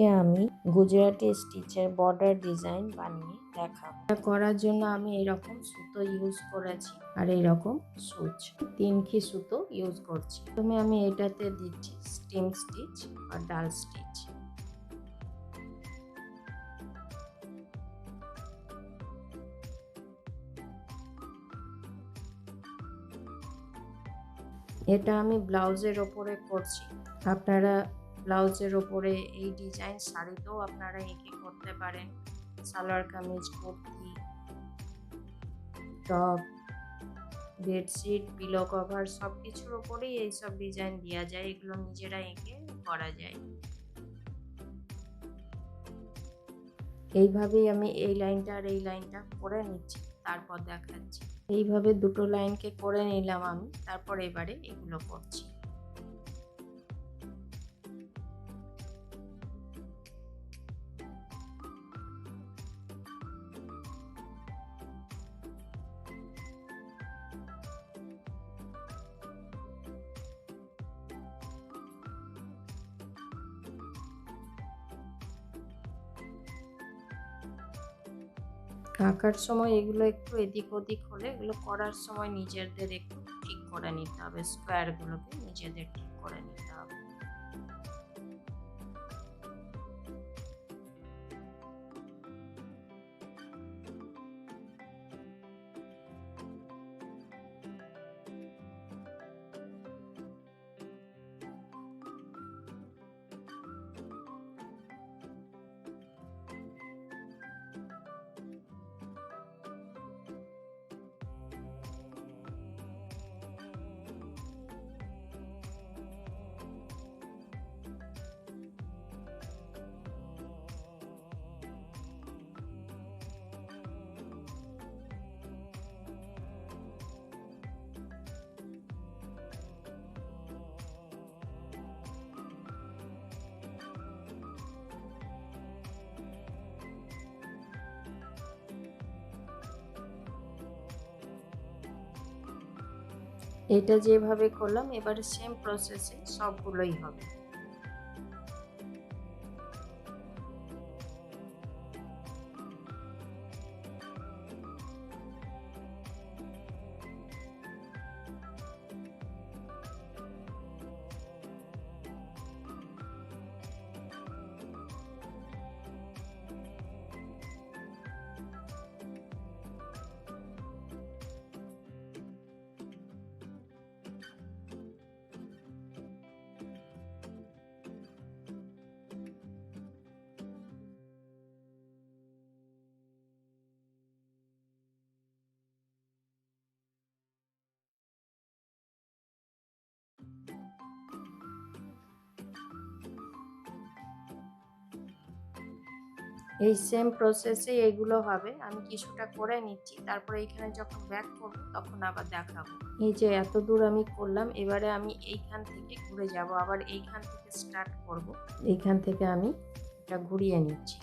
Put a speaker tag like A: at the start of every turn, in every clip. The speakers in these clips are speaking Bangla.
A: আপনাদেরকে আমি গুজরাটি স্টিচের বর্ডার ডিজাইন বানিয়ে দেখাবো। করার জন্য আমি এরকম সুতো ইউজ করেছি আর এরকম সুচ। তিনখি সুতো ইউজ করছি। প্রথমে আমি এটাতে দিচ্ছি স্টিম স্টিচ আর ডাল স্টিচ এটা আমি ব্লাউজের ওপরে করছি। আপনারা ব্লাউজের ওপরে এই ডিজাইন শাড়িতেও আপনারা এঁকে করতে পারেন। Salwar kameez, kurti, top, bedsheet pillow cover সব কিছুর ওপরেই এইসব ডিজাইন দেওয়া যায়। এগুলো নিজেরা এঁকে করা যায়। এইভাবেই আমি এই লাইনটা আর এই লাইনটা করে নিচ্ছি, তারপর দেখাচ্ছি। এইভাবে দুটো লাইনকে করে নিলাম আমি, তারপর এবারে এগুলো করছি। আঁকার সময় এগুলো একটু এদিক ওদিক হলে এগুলো করার সময় নিজেদের একটু ঠিক করে নিতে হবে। স্কোয়ারগুলোকে নিজেদের ঠিক করে নিতে হবে। এটা যেভাবে করলাম এবারে সেম প্রসেসে সবগুলোই হবে। এই সেম প্রসেসে এগুলো হবে। আমি কিছুটা করে নিচ্ছি। তারপরে এইখানে যখন ব্যাক করব, তখন আবার দেখাবো। এই যে এত দূর আমি করলাম, এবারে আমি এইখান থেকে ঘুরে যাব। আবার এইখান থেকে স্টার্ট করব। এইখান থেকে আমি এটা ঘুরিয়ে নিচ্ছি।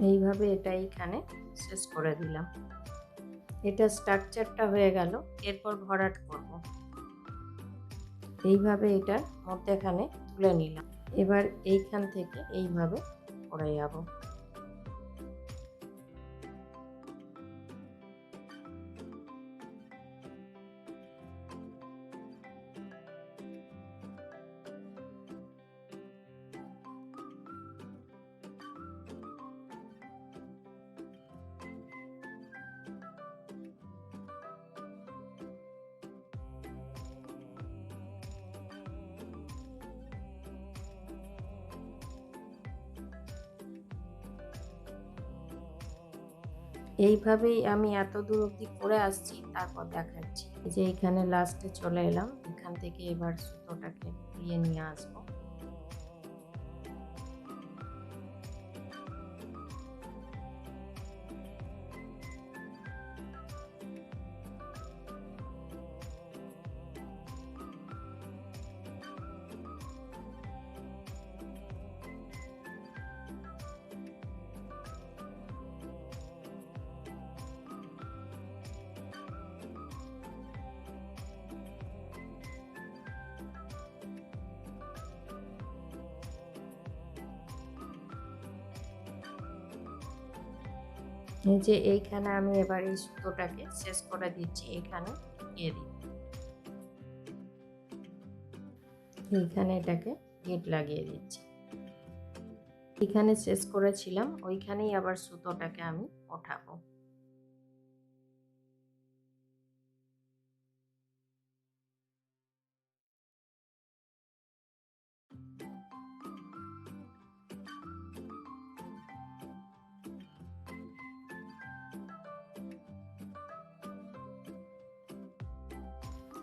A: এইভাবে এটা এখানে শেষ করে দিলাম। এটা স্ট্রাকচারটা হয়ে গেল, এরপর ভরাট করব। এইভাবে এটার মধ্যেখানে তুলে নিলাম। এবার এইখান থেকে এইভাবে করে যাব। এইভাবেই আমি এত দূর অবধি করে আসছি, তারপর দেখাচ্ছি। যে এখানে লাস্টে চলে এলাম, এখান থেকে এবার সুতোটাকে দিয়ে নিয়ে আসব। যে এইখানে আমি এবার এই সুতোটাকে শেষ করে দিচ্ছি, এখানে ঢুকিয়ে দিচ্ছি এইখানে এটাকে গেট লাগিয়ে দিচ্ছি। এখানে শেষ করেছিলাম, ওইখানেই আবার সুতোটাকে আমি ওঠাবো।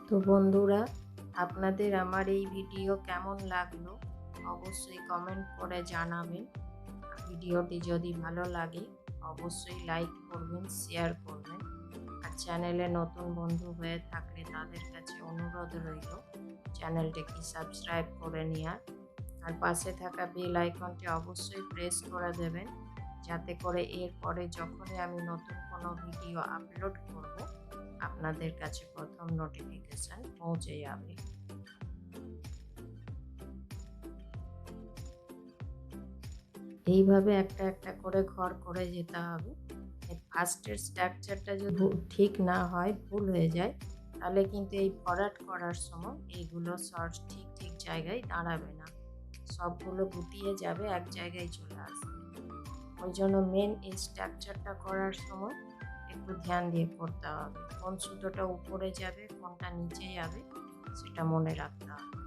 A: তো বন্ধুরা, আপনাদের আমার এই ভিডিও কেমন লাগল অবশ্যই কমেন্ট করে জানাবেন। ভিডিওটি যদি ভালো লাগে, অবশ্যই লাইক করবেন শেয়ার করবেন। আর চ্যানেলে নতুন বন্ধু হয়ে থাকলে তাদের কাছে অনুরোধ রইল চ্যানেলটিকে সাবস্ক্রাইব করে নেওয়ার। আর পাশে থাকা বেল আইকনটি অবশ্যই প্রেস করে দেবেন, যাতে করে এরপরে যখনই আমি নতুন কোনো ভিডিও আপলোড করব আপনাদের কাছে প্রথম নোটিফিকেশান পৌঁছে যাবে। এইভাবে একটা একটা করে ঘর করে যেতে হবে। ফার্স্টের স্ট্রাকচারটা যদি ঠিক না হয় ভুল হয়ে যায় তাহলে কিন্তু এই ভরাট করার সময় এইগুলো শর্ট ঠিক ঠিক জায়গায় দাঁড়াবে না। সবগুলো গুটিয়ে যাবে এক জায়গায় চলে আসবে। ওই জন্য মেন এই স্ট্রাকচারটা করার সময় একটু ধ্যান দিয়ে পড়তে হবে। কোন সুতোটা উপরে যাবে, কোনটা নিচে যাবে, সেটা মনে রাখতে হবে।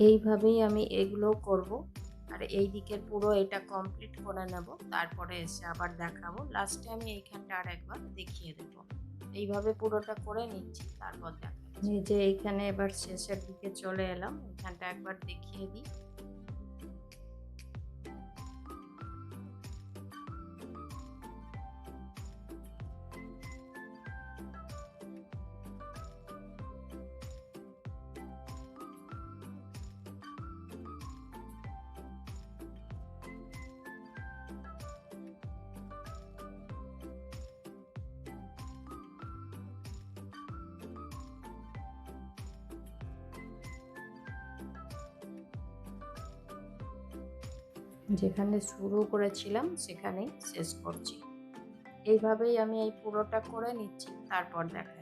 A: এইভাবেই আমি এগুলো করব। আর এই দিকের পুরো এটা কমপ্লিট করে নেব। তারপরে এসে আবার দেখাবো। লাস্টে আমি এইখানটা আর একবার দেখিয়ে দেব। এইভাবে পুরোটা করে নিচ্ছি, তারপর এই যে এইখানে এবার শেষের দিকে চলে এলাম। এখানটা একবার দেখিয়ে দিই। যেখানে শুরু করেছিলাম সেখানেই শেষ করছি। এইভাবেই আমি এই পুরোটা করে নিচ্ছি তারপর দেখাচ্ছি